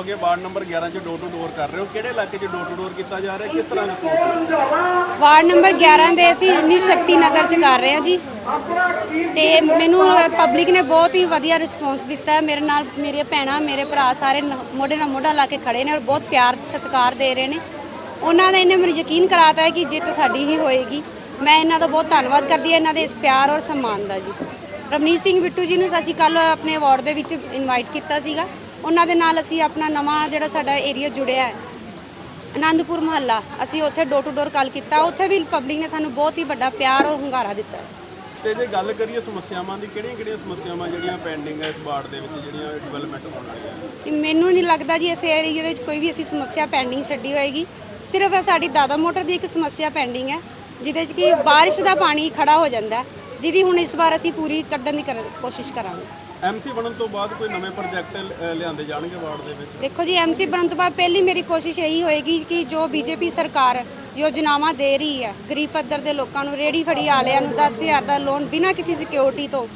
ਹੋਗੇ ward number 11 ਚ door to door ਕਰ ਰਹੇ ਹੋ। ਕਿਹੜੇ ਇਲਾਕੇ ਚ ਡੋਰ ਟੂ ਡੋਰ ਕੀਤਾ ਜਾ ਰਿਹਾ? ਕਿਸ ਤਰ੍ਹਾਂ ਦਾ ਵਾਰਡ ਨੰਬਰ 11 ਦੇ ਅਸੀਂ ਉਨੀ ਸ਼ਕਤੀ ਨਗਰ ਚ ਕਰ ਰਹੇ ਆ ਜੀ। ਤੇ ਮੈਨੂੰ ਪਬਲਿਕ ਨੇ ਬਹੁਤ ਹੀ ਵਧੀਆ ਰਿਸਪੌਂਸ ਦਿੱਤਾ ਹੈ। ਮੇਰੇ ਨਾਲ ਮੇਰੇ ਭੈਣਾ, ਮੇਰੇ ਭਰਾ ਸਾਰੇ ਮੋਢੇ ਨਾਲ ਮੋਢਾ ਲਾ ਕੇ ਖੜੇ ਨੇ ਔਰ ਬਹੁਤ ਪਿਆਰ, ਸਤਿਕਾਰ ਦੇ ਰਹੇ ਨੇ। ਉਹਨਾਂ ਨੇ ਇਹਨੇ ਮੈਨੂੰ ਯਕੀਨ ਕਰਾਤਾ ਹੈ ਕਿ ਜਿੱਤ ਸਾਡੀ ਹੀ ਹੋਏਗੀ। ਮੈਂ ਇਹਨਾਂ ਦਾ ਬਹੁਤ ਧੰਨਵਾਦ ਕਰਦੀ ਹਾਂ, ਇਹਨਾਂ ਦੇ ਇਸ ਪਿਆਰ ਔਰ ਸਨਮਾਨ ਦਾ ਜੀ। ਰਮਨੀਤ ਸਿੰਘ ਬਿੱਟੂ ਜੀ ਨੂੰ ਅਸੀਂ ਕੱਲ ਆਪਣੇ ਅਵਾਰਡ ਦੇ ਵਿੱਚ ਇਨਵਾਈਟ ਕੀਤਾ ਸੀਗਾ। ਉਹਨਾਂ ਦੇ ਨਾਲ ਅਸੀਂ ਆਪਣਾ ਨਵਾਂ ਜਿਹੜਾ ਸਾਡਾ ਏਰੀਆ ਜੁੜਿਆ ਹੈ ਆਨੰਦਪੁਰ ਮਹੱਲਾ ਅਸੀਂ ਉੱਥੇ ਡੋਰ ਟੂ ਡੋਰ ਕਾਲ ਕੀਤਾ ਉੱਥੇ ਵੀ ਪਬਲਿਕ ਨੇ ਸਾਨੂੰ ਬਹੁਤ ਹੀ ਵੱਡਾ ਪਿਆਰ ਔਰ ਹੁੰਗਾਰਾ ਦਿੱਤਾ। ਤੇ ਜੇ ਗੱਲ ਕਰੀਏ ਸਮੱਸਿਆਵਾਂ ਦੀ ਕਿਹੜੀਆਂ ਕਿਹੜੀਆਂ ਸਮੱਸਿਆਵਾਂ ਜਿਹੜੀਆਂ ਪੈਂਡਿੰਗ ਹੈ ਇਸ ਵਾਰਡ ਦੇ ਵਿੱਚ ਜਿਹੜੀਆਂ ਡਿਵੈਲਪਮੈਂਟ ਹੋਣ ਵਾਲੀਆਂ? ਕਿ ਮੈਨੂੰ ਨਹੀਂ ਲੱਗਦਾ ਜੀ ਇਸ ਏਰੀਆ ਦੇ ਵਿੱਚ ਕੋਈ ਵੀ ਅਸੀਂ ਸਮੱਸਿਆ ਪੈਂਡਿੰਗ ਛੱਡੀ ਹੋਏਗੀ ਸਿਰਫ ਇਹ ਸਾਡੀ ਦਾਦਾ ਮੋਟਰ ਦੀ ਇੱਕ ਸਮੱਸਿਆ ਪੈਂਡਿੰਗ ਹੈ ਜਿਹਦੇ 'ਚ ਕਿ ਬਾਰਿਸ਼ ਦਾ ਪਾਣੀ ਖੜਾ ਹੋ ਜਾਂਦਾ ਜਿਹਦੀ ਹੁਣ ਇਸ ਵਾਰ ਅਸੀਂ ਪੂਰੀ ਕੱਢਣ ਦੀ ਕੋਸ਼ਿਸ਼ ਕਰਾਂਗੇ ਐਮਸੀ ਬਣਨ ਤੋਂ ਬਾਅਦ ਕੋਈ ਨਵੇਂ ਪ੍ਰੋਜੈਕਟ ਲਿਆਂਦੇ ਜਾਣਗੇ ਵਾਰਡ ਦੇ ਵਿੱਚ? ਦੇਖੋ ਜੀ ਐਮਸੀ ਬਣਨ ਤੋਂ ਬਾਅਦ ਪਹਿਲੀ ਮੇਰੀ ਕੋਸ਼ਿਸ਼ ਇਹੀ ਹੋਏਗੀ ਕਿ ਜੋ ਬੀਜੇਪੀ ਸਰਕਾਰ ਯੋਜਨਾਵਾਂ ਦੇ ਰਹੀ ਹੈ, ਗਰੀਬ ਪੱਧਰ ਦੇ ਲੋਕਾਂ ਨੂੰ, ਰੇੜੀ ਫੜੀ ਵਾਲਿਆਂ ਨੂੰ 10000 ਦਾ ਲੋਨ ਬਿਨਾਂ ਕਿਸੇ ਸਿਕਿਉਰਿਟੀ ਤੋਂ,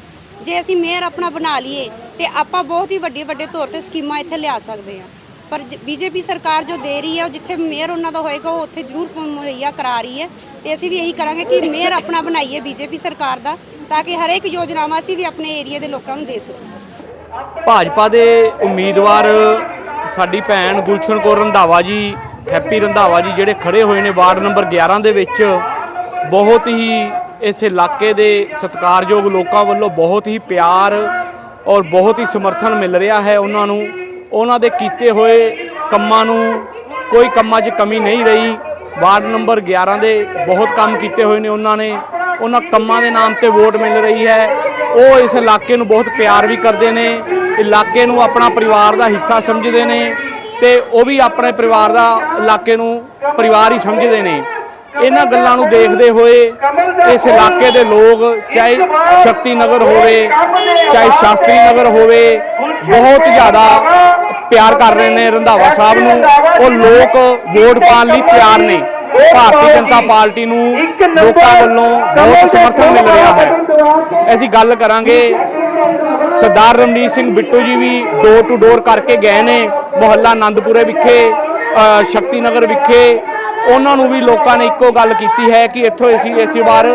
ਜੇ ਅਸੀਂ ਮੇਅਰ ਆਪਣਾ ਬਣਾ ਲਈਏ, ਤੇ ਆਪਾਂ ਬਹੁਤ ਹੀ ਵੱਡੇ ਵੱਡੇ ਤੌਰ ਤੇ ਸਕੀਮਾਂ ਇੱਥੇ ਲਿਆ ਸਕਦੇ ਹਾਂ। ਪਰ ਬੀਜੇਪੀ ਸਰਕਾਰ ਜੋ ਦੇ ਰਹੀ ਹੈ, ਉਹ ਜਿੱਥੇ ਮੇਅਰ ਉਹਨਾਂ ਦਾ ਹੋਏਗਾ, ਉਹ ਉੱਥੇ ਜ਼ਰੂਰ ਮੁਹੱਈਆ ਕਰਾ ਰਹੀ ਹੈ। ਤੇ ਅਸੀਂ ਵੀ ਇਹੀ ਕਰਾਂਗੇ ਕਿ ਮੇਅਰ ਆਪਣਾ ਬਣਾਈਏ ਬੀਜੇਪੀ ਸਰਕਾਰ ਦਾ। ਤਾਂ ਕਿ ਹਰੇਕ ਯੋਜਨਾਵਾਂ ਅਸੀਂ ਵੀ ਆਪਣੇ ਏਰੀਆ ਦੇ ਲੋਕਾਂ ਨੂੰ ਦੇ ਸਕੀਏ। ਭਾਜਪਾ ਦੇ ਉਮੀਦਵਾਰ ਸਾਡੀ ਭੈਣ ਗੁਲਸ਼ਨ ਕੌਰ ਰੰਧਾਵਾ ਜੀ, ਹੈਪੀ ਰੰਧਾਵਾ ਜੀ, ਜਿਹੜੇ ਖੜੇ ਹੋਏ ਨੇ ਵਾਰਡ ਨੰਬਰ 11 ਦੇ ਵਿੱਚ, ਬਹੁਤ ਹੀ ਇਸ ਇਲਾਕੇ ਦੇ ਸਤਿਕਾਰਯੋਗ ਲੋਕਾਂ ਵੱਲੋਂ ਬਹੁਤ ਹੀ ਪਿਆਰ ਔਰ ਬਹੁਤ ਹੀ ਸਮਰਥਨ ਮਿਲ ਰਿਹਾ ਹੈ ਉਹਨਾਂ ਨੂੰ। ਉਹਨਾਂ ਦੇ ਕੀਤੇ ਹੋਏ ਕੰਮਾਂ ਨੂੰ ਕੋਈ ਕੰਮਾਂ 'ਚ ਕਮੀ ਨਹੀਂ ਰਹੀ। ਵਾਰਡ ਨੰਬਰ 11 ਦੇ ਬਹੁਤ ਕੰਮ ਕੀਤੇ ਹੋਏ ਨੇ ਉਹਨਾਂ ਨੇ। ਉਹਨਾਂ ਕੰਮਾਂ ਦੇ ਨਾਮ ਤੇ ਵੋਟ ਮਿਲ ਰਹੀ ਹੈ। ਉਹ ਇਸ ਇਲਾਕੇ ਨੂੰ ਬਹੁਤ ਪਿਆਰ ਵੀ ਕਰਦੇ ਨੇ। ਇਲਾਕੇ ਨੂੰ ਆਪਣਾ ਪਰਿਵਾਰ ਦਾ ਹਿੱਸਾ ਸਮਝਦੇ ਨੇ ਤੇ ਉਹ ਵੀ ਆਪਣੇ ਪਰਿਵਾਰ ਦਾ ਇਲਾਕੇ ਨੂੰ ਪਰਿਵਾਰ ਹੀ ਸਮਝਦੇ ਨੇ। ਇਹਨਾਂ ਗੱਲਾਂ ਨੂੰ ਦੇਖਦੇ ਹੋਏ ਇਸ ਇਲਾਕੇ ਦੇ ਲੋਕ, ਚਾਹੇ ਸ਼ਕਤੀ ਨਗਰ ਹੋਵੇ, ਚਾਹੇ ਸ਼ਾਸਤਰੀ ਨਗਰ ਹੋਵੇ, ਬਹੁਤ ਜ਼ਿਆਦਾ ਪਿਆਰ ਕਰ ਰਹੇ ਨੇ ਰੰਧਾਵਾ ਸਾਹਿਬ ਨੂੰ। ਉਹ ਲੋਕ ਵੋਟ ਪਾਉਣ ਲਈ ਤਿਆਰ ਨੇ। ਭਾਰਤੀ ਜਨਤਾ ਪਾਰਟੀ ਨੂੰ ਲੋਕਾਂ ਵੱਲੋਂ ਬਹੁਤ ਸਮਰਥਨ ਮਿਲ ਰਿਹਾ ਹੈ। ਅਸੀਂ ਗੱਲ ਕਰਾਂਗੇ। ਸਰਦਾਰ ਰਮਨੀਤ ਸਿੰਘ ਬਿੱਟੂ ਜੀ ਵੀ ਡੋਰ ਟੂ ਡੋਰ ਕਰਕੇ ਗਏ ਨੇ ਮੁਹੱਲਾ ਆਨੰਦਪੁਰੇ ਵਿਖੇ ਸ਼ਕਤੀ ਨਗਰ ਵਿਖੇ। ਉਹਨਾਂ ਨੂੰ ਵੀ ਲੋਕਾਂ ਨੇ ਇੱਕੋ ਗੱਲ ਕੀਤੀ ਹੈ ਕਿ ਇੱਥੋਂ ਅਸੀਂ ਇਸੇ ਵਾਰ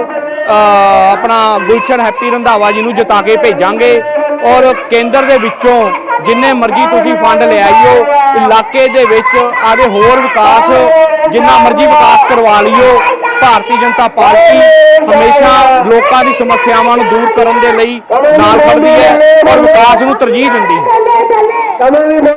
ਆਪਣਾ ਗੁਲਸ਼ਨ ਹੈਪੀ ਰੰਧਾਵਾ ਜੀ ਨੂੰ ਜਿਤਾ ਕੇ ਭੇਜਾਂਗੇ। ਔਰ ਕੇਂਦਰ ਦੇ ਵਿੱਚੋਂ ਜਿੰਨੇ ਮਰਜ਼ੀ ਤੁਸੀਂ ਫੰਡ ਲਿਆਈਓ ਇਲਾਕੇ ਦੇ ਵਿੱਚ ਆਦੇ ਹੋਰ ਵਿਕਾਸ, ਜਿੰਨਾ ਮਰਜ਼ੀ ਵਿਕਾਸ ਕਰਵਾ ਲਿਓ ਭਾਰਤੀ ਜਨਤਾ ਪਾਰਟੀ ਹਮੇਸ਼ਾ ਲੋਕਾਂ ਦੀ ਸਮੱਸਿਆਵਾਂ ਨੂੰ ਦੂਰ ਕਰਨ ਦੇ ਲਈ ਨਾਲ ਖੜਦੀ ਹੈ ਔਰ ਵਿਕਾਸ ਨੂੰ ਤਰਜੀਹ ਦਿੰਦੀ ਹੈ।